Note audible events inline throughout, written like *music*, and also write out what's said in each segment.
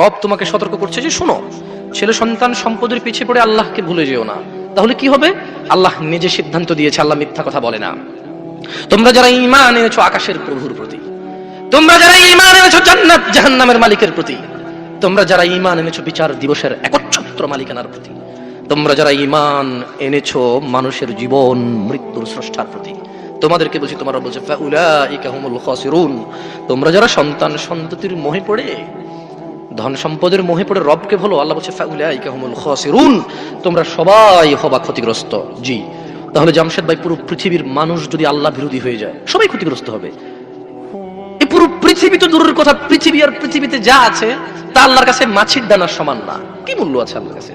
রব তোমাকে সতর্ক করছে যে শোনো, ছেলে সন্তান সম্পদের পিছিয়ে পড়ে আল্লাহকে ভুলে যেও না। তাহলে কি হবে? আল্লাহ নিজে সিদ্ধান্ত দিয়েছে, আল্লাহ মিথ্যা কথা বলে না। তোমরা যারা ঈমান এনেছো আকাশের প্রভুর প্রতি, তোমরা যারা ঈমান এনেছো জান্নাত, জাহান্নামের মালিকের প্রতি, তোমরা যারা ঈমান এনেছো বিচার দিবসের একচ্ছত্র মালিকানার প্রতি, তোমরা যারা ঈমান এনেছো মানুষের জীবন মৃত্যুর স্রষ্টার প্রতি, তোমাদেরকে বলছি, তোমার বলছে তোমরা যারা সন্তান সন্ততির মোহে পড়ে ধন সম্পদের মোহে পড়ে রবকে ভুলো, আল্লাহ বলছে তোমরা সবাই হবা ক্ষতিগ্রস্ত। জি, তাহলে জামশেদ ভাই, পুরো পৃথিবীর মানুষ যদি আল্লাহ বিরোধী হয়ে যায়, সবাই ক্ষতিগ্রস্ত হবে। এই পুরো পৃথিবী তো দূরের কথা, পৃথিবী আর পৃথিবীতে যা আছে, তা আল্লাহর কাছে মাছির সমান না। কি মূল্য আছে আল্লাহর কাছে?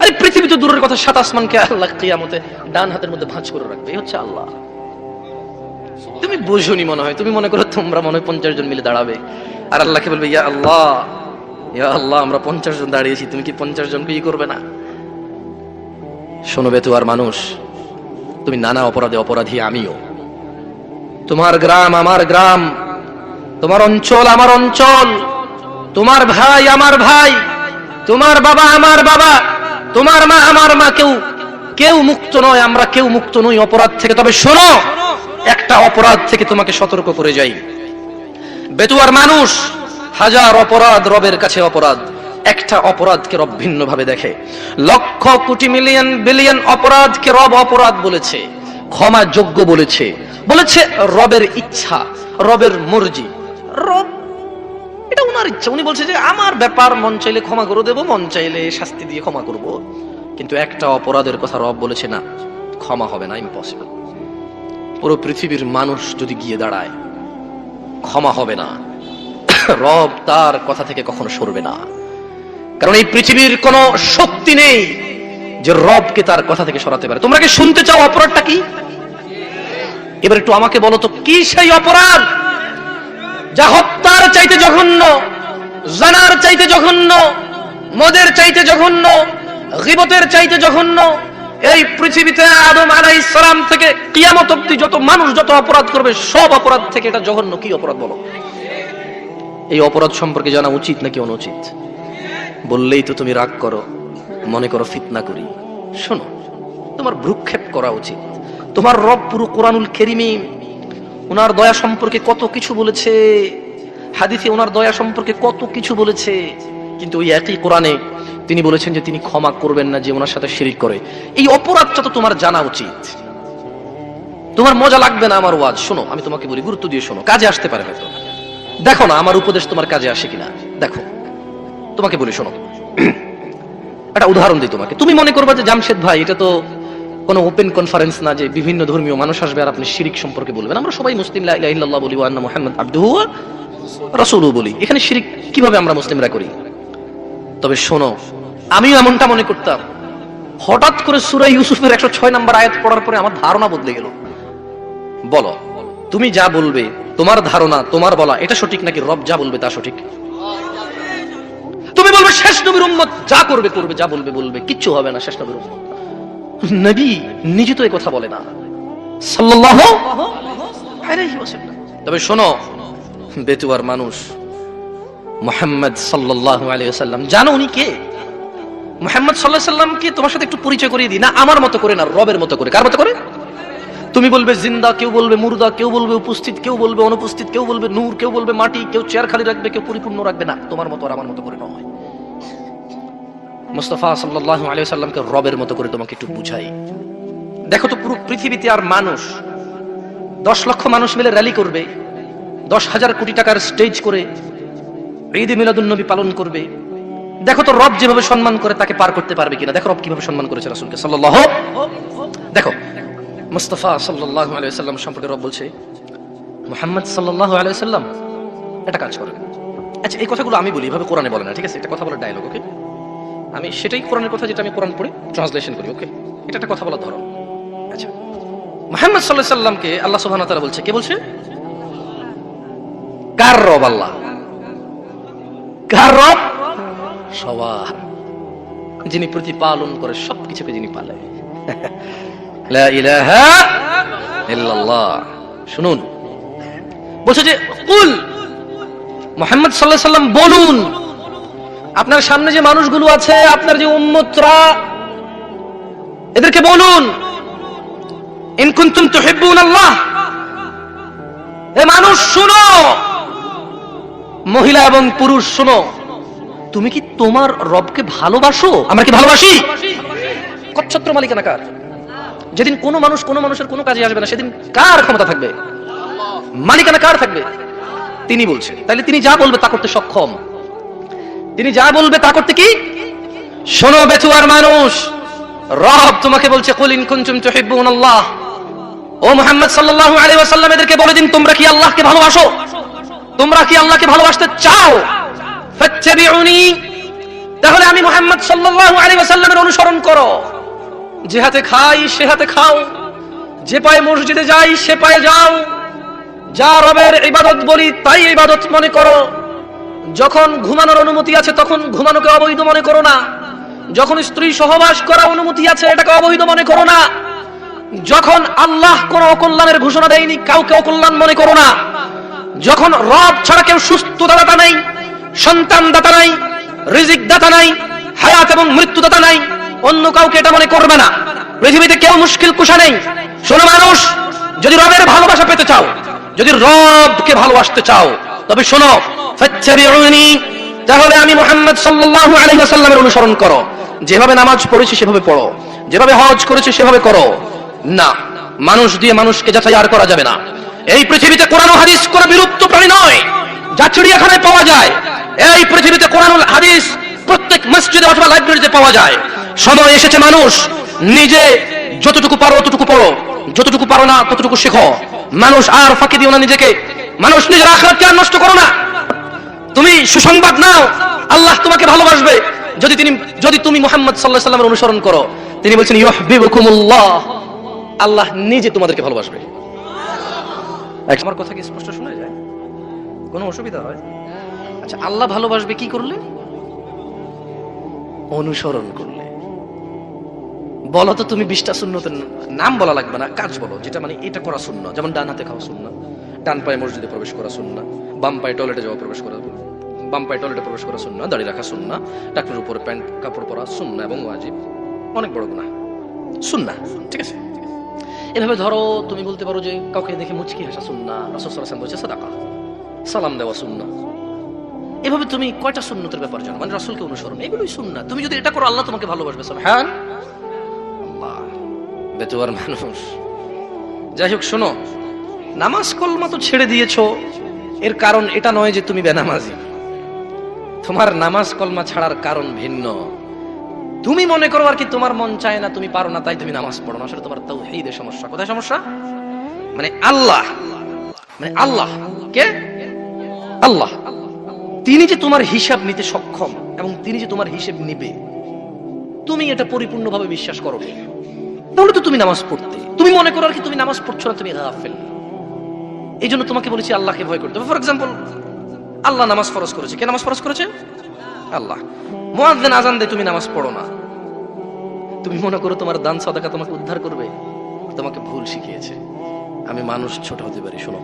আরে পৃথিবী তো দূরের কথা, সাত আসমানকে আল্লাহ কিয়ামতে ডান হাতের মধ্যে ভাঁজ করে রাখবে হচ্ছে আল্লাহ। তুমি বোঝনি মনে হয়, তুমি মনে করো তোমরা মনে হয় পঞ্চাশ জন মিলে দাঁড়াবে। আর আল্লাহকে বলবে, ইয়া আল্লাহ ইয়া আল্লাহ, আমরা পঞ্চাশ জন দাঁড়িয়েছি, তুমি কি পঞ্চাশ জনকে ই করবে না? শোনো আর মানুষ, তুমি নানা অপরাধে অপরাধী আমিও। তোমার গ্রাম আমার গ্রাম, তোমার অঞ্চল আমার অঞ্চল, তোমার ভাই আমার ভাই, তোমার বাবা আমার বাবা, তোমার মা আমার মা কেউ কেউ মুক্ত নয়, আমরা কেউ মুক্ত নই অপরাধ থেকে। তবে শোনো, একটা অপরাধ থেকে তোমাকে সতর্ক করে যাই। বেতুয়ার মানুষ। হাজার অপরাধ রবের কাছে অপরাধ। একটা অপরাধকে রব ভিন্ন ভাবে দেখে। লক্ষ কোটি মিলিয়ন, বিলিয়ন অপরাধকে রব অপরাধ বলেছে। ক্ষমা যোগ্য বলেছে। বলেছে রবের ইচ্ছা, রবের মর্জি। রব, এটা উনার ইচ্ছা। উনি বলছে যে, আমার ব্যাপার, মন চাইলে ক্ষমা করে দেবো, মন চাইলে শাস্তি দিয়ে ক্ষমা করব। কিন্তু একটা অপরাধের কথা রব বলেছে না, ক্ষমা হবে না ইম্পসিবল পুরো পৃথিবীর মানুষ যদি গিয়ে দাঁড়ায় ক্ষমা হবে না। রব তার কথা থেকে কখনো সরবে না। কারণ এই পৃথিবীর কোনো শক্তি নেই যে রবকে তার কথা থেকে সরাতে পারে। তোমরা কি শুনতে চাও অপরাধটা কি? এবার একটু আমাকে বলো তো, কি সেই অপরাধ? যা হত্যার চাইতে জঘন্য, জানার চাইতে জঘন্য, মদের চাইতে জঘন্য, গিবতের চাইতে জঘন্য এই পৃথিবীতে আদম আলাইহিস সালাম থেকে কিয়ামত অব্দি যত মানুষ, যত অপরাধ করবে, সব অপরাধ থেকে এটা জঘন্য। কি অপরাধ বলো? এই অপরাধ সম্পর্কে জানা উচিত নাকি অনুচিত? বললেই তো তুমি রাগ করো, মনে করো ফিতনা করি। শোনো, তোমার ভ্রুক্ষেপ করা উচিত। তোমার রব পুরো কোরআনুল কেরিমি ওনার দয়া সম্পর্কে কত কিছু বলেছে, হাদিসে ওনার দয়া সম্পর্কে কত কিছু বলেছে, কিন্তু ওই একই কোরআনে তিনি বলেছেন যে তিনি ক্ষমা করবেন না যে ওনার সাথে শিরিক করে। এই অপরাধটা তো তোমার জানা উচিত। তোমার মজা লাগবে না আমার ওয়াজ। শোনো, আমি তোমাকে বলি, গুরুত্ব দিয়ে শোনো। কাজে আসতে পারে হয়তো দেখো না, আমার উপদেশ তোমার কাজে আসে কিনা। দেখো, তোমাকে বলি, শোনো। *clears throat* একটা উদাহরণ দিই তোমাকে। তুমি মনে করবা যে জামশেদ ভাই, এটা তো কোনো ওপেন কনফারেন্স না যে বিভিন্ন ধর্মীয় মানুষ আসবে আর আপনি শিরিক সম্পর্কে বলবেন। আমরা সবাই মুসলিম, লা ইলাহা ইল্লাল্লাহ বলি, ওয়া আন্না মুহাম্মদ আবদুহু বলি। এখানে শিরিক কীভাবে আমরা মুসলিমরা করি? তবে শোনো, আমিও এমনটা মনে করতাম। হঠাৎ করে সূরা ইউসুফের 106 নম্বর আয়াত পড়ার পরে আমার ধারণা বদলে গেল। বলো, তুমি যা বলবে, তোমার ধারণা, তোমার বলা, এটা সঠিক নাকি রব যা বলবে তা সঠিক? তুমি বলবে, শেষ নবীর উম্মত যা করবে করবে, যা বলবে বলবে, কিচ্ছু হবে না শেষ নবীর উম্মত। নবী নিজে তো এই কথা বলে না। ওয়াসাল্লাম। তবে শোনো, বেতুয়ার মানুষ মুহাম্মদ সাল্লাল্লাহু আলাইহি জানো উনি কে? মুহাম্মদ আলাইহি সাল্লামকে তোমার সাথে একটু পরিচয় করিয়ে দিই। না, আমার মতো করে না, রবের মতো করে। কার মতো করে? তুমি বলবে জিন্দা, কেউ বলবে মুর্দা, কেউ বলবে উপস্থিত, কেউ বলবে অনুপস্থিত, কেউ বলবে নূর, কেউ বলবে মাটি, কেউ চেয়ার খালি রাখবে, কেউ পরিপূর্ণ রাখবে না। তোমার মতো আর আমার মতো করে নয়। মুস্তফা সাল্লাল্লাহু আলাইহি সাল্লামকে রবের মতো করে তোমাকে একটু বুঝাই। দেখো তো পুরো পৃথিবীতে আর মানুষ, দশ লক্ষ মানুষ মিলে র্যালি করবে, দশ হাজার কোটি টাকার স্টেজ করে ঈদ মিলাদুন নবী পালন করবে। দেখো তো রব যেভাবে সম্মান করে তাকে পার করতে পারবে কিনা। দেখো রব কীভাবে সম্মান করেছে রাসূলকে সাল্লাল্লাহু দেখো, মুস্তফা সাল্লাল্লাহু আলাইহি সাল্লাম সম্পর্কে রব বলছে, মুহাম্মদ সাল্লাল্লাহু আলাইহি সাল্লাম একটা কাজ করে আচ্ছা এই কথাগুলো আমি বলি, এভাবে কোরআনে বলে না, ঠিক আছে? এটা কথা বলার ডায়লগ ওকে আমি সেটাই কোরআনের কথা যেটা আমি কোরআন পড়ে ট্রান্সলেশন করি ওকে এটা একটা কথা বলার ধরন। আচ্ছা মুহাম্মদ আলাইহি সাল্লামকে আল্লাহ ওয়া তাআলা বলছে, কে বলছে? কার রব আল্লাহ? কার রব সবার। যিনি প্রতিপালন করে সবকিছুকে যিনি *laughs* শুনুন। বলছে যে কুল। মোহাম্মদ সাল্লাহ সাল্লাম বলুন আপনার সামনে যে মানুষগুলো আছে আপনার যে উম্মতরা এদেরকে বলুন। ইন কুনতুম তুহিব্বুন আল্লাহ এ মানুষ শুনো। মহিলা এবং পুরুষ শোনো। তুমি কি তোমার রবকে ভালোবাসো? আমরা কি ভালোবাসি? কচ্ছত্র মালিকানা কার যেদিন কোনো মানুষ কোনো মানুষের কোনো কাজে আসবে না সেদিন কার ক্ষমতা থাকবে? মালিকানা কার থাকবে। তিনি বলছে তাহলে তিনি যা বলবে তা করতে সক্ষম। তিনি যা বলবে তা করতে কি? শোনো বেচুয়ার মানুষ। রব তোমাকে বলছে কুলিন কুনতুম তুহিব্বুন আল্লাহ ও মুহাম্মদ সাল্লাল্লাহু আলাইহি ওয়াসাল্লাম এদেরকে বলে দিন তোমরা কি আল্লাহকে ভালোবাসো? তোমরা কি আল্লাহকে ভালোবাসতে চাও? তাহলে আমি মোহাম্মদ আলাইহি ওয়াসাল্লামের অনুসরণ করো। যে হাতে খাই, সে হাতে খাও। যে পায়ে মসজিদে যাই, সে পায়ে যাও। যা রবের ইবাদত বলি, তাই ইবাদত মনে করো। যখন ঘুমানোর অনুমতি আছে, তখন ঘুমানোকে অবৈধ মনে করো না। যখন স্ত্রী সহবাস করা অনুমতি আছে, এটাকে অবৈধ মনে করো না। যখন আল্লাহ কোন অকল্যাণের ঘোষণা দেয়নি, কাউকে অকল্যাণ মনে করো না। যখন রব ছাড়া কেউ সুস্থ দাতা নাই সন্তান দাতা নাই রিজিক দাতা নাই, হায়াত এবং মৃত্যু দাতা নাই, অন্য কাউকে এটা মনে করবে না। পৃথিবীতে কেউ মুশকিল কুশা নেই। শোনো মানুষ, যদি রবের ভালোবাসা পেতে চাও, যদি রবকে ভালোবাসতে চাও, তবে শোনো তাহলে আমি মুহাম্মদ সাল্লাল্লাহু আলাইহি ওয়াসাল্লামের অনুসরণ করো। যেভাবে নামাজ পড়েছি সেভাবে পড়ো। যেভাবে হজ করেছি সেভাবে করো। না, মানুষ দিয়ে মানুষকে যাচাই আর করা যাবে না। এই পৃথিবীতে কোরআন হাদিস কোনো বিলুপ্ত প্রাণী নয়। যা চিড়িয়াখানায় পাওয়া যায়, এই পৃথিবীতে কোরআন হাদিস প্রত্যেক মসজিদে অথবা লাইব্রেরিতে পাওয়া যায়। সময় এসেছে মানুষ, নিজে যতটুকু পারো ততটুকু পড়ো। যতটুকু পারো না ততটুকু শেখো। মানুষ আর ফাঁকি দিও না নিজেকে। মানুষ নিজের আখরাতকে আর নষ্ট করো না। তুমি সুসংবাদ নাও, আল্লাহ তোমাকে ভালোবাসবে। যদি তিনি, যদি তুমি মোহাম্মদ সাল্লাহ সাল্লামের অনুসরণ করো, তিনি বলছেন ইউহিবুকুমুল্লাহ আল্লাহ নিজে তোমাদেরকে ভালোবাসবে। আমার কথা কি স্পষ্ট শোনা যায়? কোনো অসুবিধা হয়? আচ্ছা আল্লাহ ভালোবাসবে কি করলে? অনুসরণ করলে। বলো তো তুমি বিশটা শূন্যতের নাম বলা লাগবে না, কাজ বলো, যেটা মানে এটা করা শূন্য যেমন ডান হাতে খাওয়া শূন্য ডান পায়ে মসজিদে প্রবেশ করা শূন্য বাম পায়ে টয়লেটে যাওয়া প্রবেশ করা, বাম পায়ে টয়লেটে প্রবেশ করা শূন্য দাড়ি রাখা শূন্য টাকটির উপরে প্যান্ট, কাপড় পরা শূন্য এবং ওয়াজিব, অনেক বড় গুণা শূন্য ঠিক আছে? এভাবে ধরো তুমি বলতে পারো যে কাউকে দেখে মুচকি হাসা সাল্লাল্লাহু আলাইহি বলছে সাদাকা সালাম দেওয়া সুন্নাহ এভাবে তুমি কয়টা সুন্নতের ব্যাপার জানো? মানে রাসূলকে অনুসরণ এগুলোই সুন্নাহ তুমি যদি এটা করো আল্লাহ তোমাকে ভালোবাসবে আল্লাহ বেতুয়ার মানুষ। যাই হোক শোনো নামাজ কলমা তো ছেড়ে দিয়েছ। এর কারণ এটা নয় যে তুমি বেনামাজি। তোমার নামাজ কলমা ছাড়ার কারণ ভিন্ন। তুমি মনে করো আর কি তোমার মন চায় না, তুমি পারো না, তাই তুমি নামাজ পড়ো না। সেটা তোমার তাওহীদের সমস্যা। কোথায় সমস্যা? মানে আল্লাহ। মানে আল্লাহ। কে? আল্লাহ। তিনি যে তোমার হিসাব নিতে সক্ষম এবং তিনি যে তোমার হিসেব নিবে, তুমি এটা পরিপূর্ণভাবে বিশ্বাস করো। তাহলে তো তুমি নামাজ পড়তে। তুমি মনে করো আর কি তুমি নামাজ পড়ছো না, তুমি গাফেল। এই জন্য তোমাকে বলেছি আল্লাহকে ভয় করতে হবে। ফর এক্সাম্পল আল্লাহ নামাজ ফরজ করেছে। কে নামাজ ফরজ করেছে? আল্লাহ, মুয়াজ্জিন আজান দেয় তুমি নামাজ পড়ো না। তুমি মনে করো তোমার দান সাদাকা তোমাকে উদ্ধার করবে, তোমাকে ভুল শিখিয়েছে। আমি মানুষ ছোট হতে পারি, শোনো।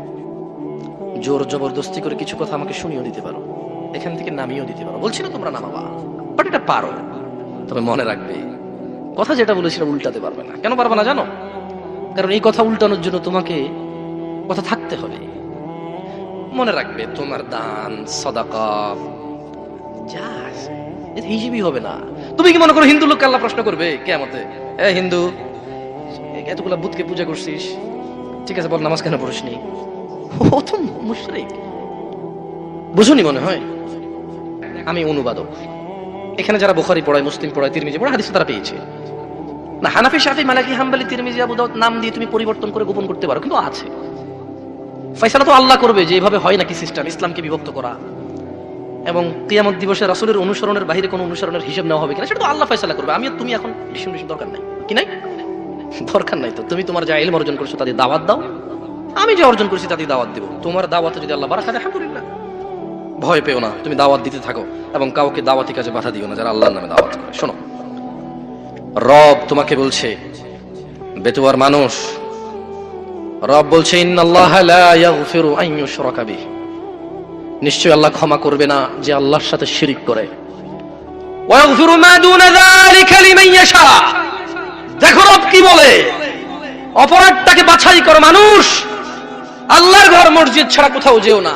জোর জবরদস্তি করে কিছু কথা আমাকে শুনিয়েও দিতে পারো, এখান থেকে নামিয়েও দিতে পারো। বলছি না তোমরা নামাবা বাট এটা পারো। তবে মনে রাখবে, কথা যেটা বলেছিল উল্টাতে পারবে না। কেন পারবে না জানো? কারণ এই কথা উল্টানোর জন্য তোমাকে কথা থাকতে হবে। মনে রাখবে তোমার দান সদাকা হিসেবই হবে না। তুমি কি মনে করো হিন্দু লোককে আল্লাহ প্রশ্ন করবে কেমতে এ হিন্দু, এতগুলা বুধকে পূজা করছিস। ঠিক আছে, বল, নামাজ কেন পড়িসনি? ও তো মুশরিক। বুঝুনি মনে হয়? আমি অনুবাদক। এখানে যারা বুখারি পড়ায়, মুসলিম পড়ায়, তিরমিজি পড়ায় হাদিস তারা পেয়েছে। না, হানাফি, শাফি, মালাকি, হাম্বালি, তিরমিজি, আবু দাউদ নাম দিয়ে তুমি পরিবর্তন করে গোপন করতে পারো, কিন্তু আছে। ফয়সালা তো আল্লাহ করবে যে এভাবে হয় নাকি সিস্টেম ইসলামকে বিভক্ত করা। এবং কিয়ামত দিবসে রাসূলের অনুসরণের বাইরে কোনো অনুসরণের হিসাব নেওয়া হবে কিনা, সেটা তো আল্লাহ ফয়সালা করবে। আমি তুমি এখন ডিসিশন ডিসিশন দরকার নাই। কি নাই? দরকার নাই তো। তুমি তোমার যা এলম অর্জন করছ তাদের দাওয়াত দাও। আমি যে অর্জন করছি তাদের দাওয়াত দিব। তোমার দাওয়াতে যদি আল্লাহ বারাকা আলহামদুলিল্লাহ। ভয় পেও না। তুমি দাওয়াত দিতে থাকো এবং কাউকে দাওয়াতি কাজে বাধা দিও না যারা আল্লাহর নামে দাওয়াত করে। শোনো। রব তোমাকে বলছে, বেতুয়ার মানুষ, রব বলছে, ইন্নাল্লাহ লা ইয়াগফিরু আন ইউশরাকা বিহি। নিশ্চয় আল্লাহ ক্ষমা করবে না যে আল্লাহর সাথে শিরিক করে। দেখো রব কি বলে? অপরাধটাকে বাছাই করো মানুষ, আল্লাহর ঘর মসজিদ ছাড়া কোথাও যেও না।